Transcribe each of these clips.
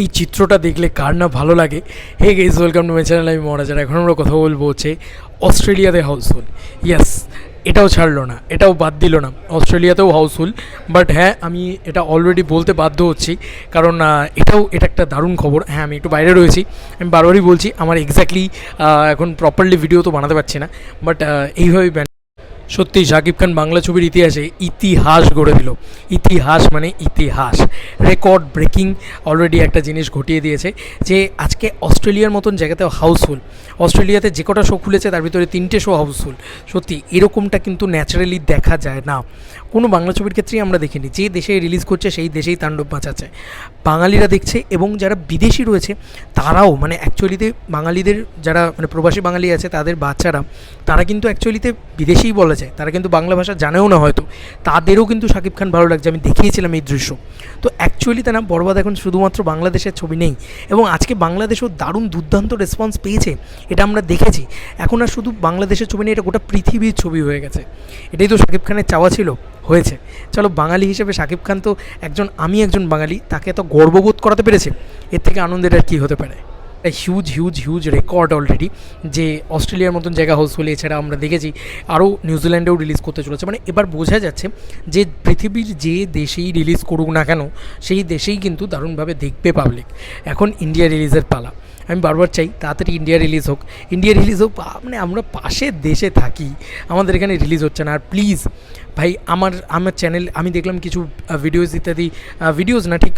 এই চিত্রটা দেখলে কার না ভালো লাগে? Hey guys welcome to my channel আমি মহারাজার এখন আমরা কথা বলব হচ্ছে অস্ট্রেলিয়াতে হাউসফুল ইয়াস এটাও ছাড়লো না, এটাও বাদ দিল না। অস্ট্রেলিয়াতেও হাউসফুল বাট হ্যাঁ আমি এটা অলরেডি বলতে বাধ্য হচ্ছি, কারণ এটাও, এটা একটা দারুণ খবর। হ্যাঁ আমি একটু বাইরে রয়েছি, আমি বারবারই বলছি, আমার এক্স্যাক্টলি এখন প্রপারলি ভিডিও তো বানাতে পারছি না বাট এইভাবেই সত্যি শাকিব খান বাংলা ছবির ইতিহাসে ইতিহাস গড়ে দিল। ইতিহাস মানে ইতিহাস। রেকর্ড ব্রেকিং অলরেডি একটা জিনিস ঘটিয়ে দিয়েছে যে আজকে অস্ট্রেলিয়ার মতন জায়গাতেও হাউসফুল। অস্ট্রেলিয়াতে যে কটা শো খুলেছে তার ভিতরে তিনটে শো হাউসফুল। সত্যি, এরকমটা কিন্তু ন্যাচারালি দেখা যায় না। কোনো বাংলা ছবির ক্ষেত্রেই আমরা দেখিনি। যে দেশে রিলিজ করছে সেই দেশেই তাণ্ডব বাঁচাচ্ছে বাঙালিরা দেখছে এবং যারা বিদেশি রয়েছে তারাও মানে অ্যাকচুয়ালিতে বাঙালিদের, যারা মানে প্রবাসী বাঙালি আছে তাদের বাচ্চারা, তারা কিন্তু অ্যাকচুয়ালিতে বিদেশিই বলা যায় তারা কিন্তু বাংলা ভাষা জানেও না হয়তো। তাদেরও কিন্তু শাকিব খান ভালো লাগছে, আমি দেখিয়েছিলাম এই দৃশ্য। তো অ্যাকচুয়ালি তা না বরবাদ এখন শুধুমাত্র বাংলাদেশের ছবি নেই, এবং আজকে বাংলাদেশও দারুণ দুর্দান্ত রেসপন্স পেয়েছে, এটা আমরা দেখেছি। এখন আর শুধু বাংলাদেশের ছবি নেই, এটা গোটা পৃথিবীর ছবি হয়ে গেছে। এটাই তো শাকিব খানের চাওয়া ছিল, হয়েছে। চলো, বাঙালি হিসেবে শাকিব খান তো একজন, আমি একজন বাঙালি, তাকে এত গর্ববোধ করাতে পেরেছে, এর থেকে আনন্দের আর কী হতে পারে? একটা huge huge huge record already যে অস্ট্রেলিয়ার মতন জায়গা হাউসফুল এছাড়া আমরা দেখেছি আরও নিউজিল্যান্ডেও রিলিজ করতে চলেছে। মানে এবার বোঝা যাচ্ছে যে পৃথিবীর যে দেশেই রিলিজ করুক না কেন, সেই দেশেই কিন্তু দারুণভাবে দেখবে পাবলিক এখন ইন্ডিয়া রিলিজের পালা। আমি বারবার চাই তাড়াতাড়ি ইন্ডিয়া রিলিজ হোক। ইন্ডিয়া রিলিজ হোক মানে আমরা পাশের দেশে থাকি, আমাদের এখানে রিলিজ হচ্ছে না। আর প্লিজ ভাই, আমার আমার চ্যানেল আমি দেখলাম কিছু ভিডিওস ইত্যাদি ভিডিওস না, ঠিক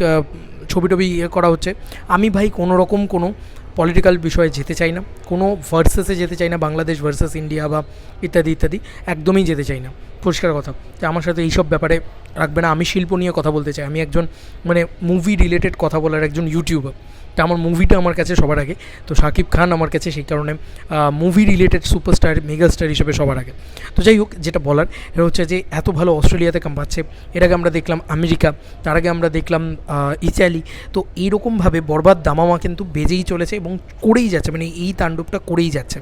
ছবি টবি ইয়ে করা হচ্ছে। আমি ভাই কোনো রকম কোনো পলিটিক্যাল বিষয়ে যেতে চাই না। কোনো ভার্সেসে যেতে চাই না, বাংলাদেশ ভার্সেস ইন্ডিয়া বা ইত্যাদি ইত্যাদি, একদমই যেতে চাই না। পরিষ্কার কথা। যে আমার সাথে এইসব ব্যাপারে রাখবে না। আমি শিল্প নিয়ে কথা বলতে চাই। আমি একজন মানে মুভি রিলেটেড কথা বলার একজন ইউটিউবার তা আমার মুভিটা আমার কাছে সবার আগে। তো শাকিব খান আমার কাছে সেই কারণে মুভি রিলেটেড সুপারস্টার মেগাস্টার হিসেবে সবার আগে। তো যাই হোক, যেটা বলার, এটা হচ্ছে যে এত ভালো অস্ট্রেলিয়াতে কামাচ্ছে এর আগে আমরা দেখলাম আমেরিকা, তার আগে আমরা দেখলাম ইতালি। তো এইরকমভাবে বরবাদ দামামা কিন্তু বেজেই চলেছে এবং করেই যাচ্ছে মানে এই তাণ্ডবটা করেই যাচ্ছে।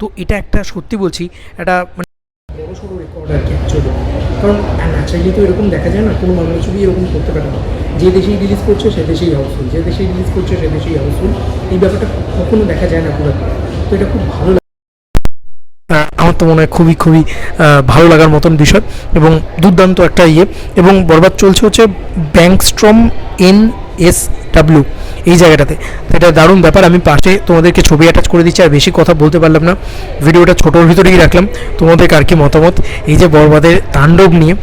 তো এটা একটা, সত্যি বলছি, একটা মানে বড় রেকর্ড আর কারণ তো এরকম দেখা যায় না, কোনো বাংলা ছবি এরকম করতে পারে না। যে দেশেই রিলিজ করছে, সে দেশেই হাউসফুল যে দেশেই রিলিজ করছে, সে দেশেই হাউসফুল এই ব্যাপারটা কখনো দেখা যায় না পুরো তো এটা খুব ভালো লাগে আমার তো মনে হয় খুবই খুবই ভালো লাগার মতন বিষয় এবং দুর্দান্ত একটা ইয়ে এবং বরবাদ চলছে হচ্ছে ব্যাংকস্ট্রম এন এস ডাব্লিউ এই জায়গাটাতে। এটা দারুণ ব্যাপার। আমি পাশে তোমাদেরকে ছবি অ্যাটাচ করে দিচ্ছি, আর বেশি কথা বলতে পারলাম না। ভিডিওটা ছোটোর ভিতরেই রাখলাম। তোমাদের কার কি মতামত? এই যে বরবাদের তাণ্ডব নিয়ে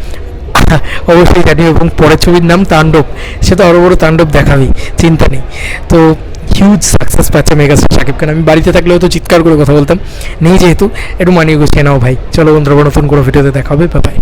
অবশ্যই জানি এবং পরের ছবির নাম তাণ্ডব। সে তো আরও বড় তাণ্ডব দেখাবি, চিন্তা নেই। তো হিউজ সাকসেস পাচ্ছে মেগাস্টার সাকিব খান। আমি বাড়িতে থাকলেও তো চিৎকার করে কথা বলতাম। নেই যেহেতু, একটু মানিয়ে গুছিয়ে নাও ভাই। চলো বন্ধুরা নতুন কোনো ভিডিওতে দেখা হবে। বাই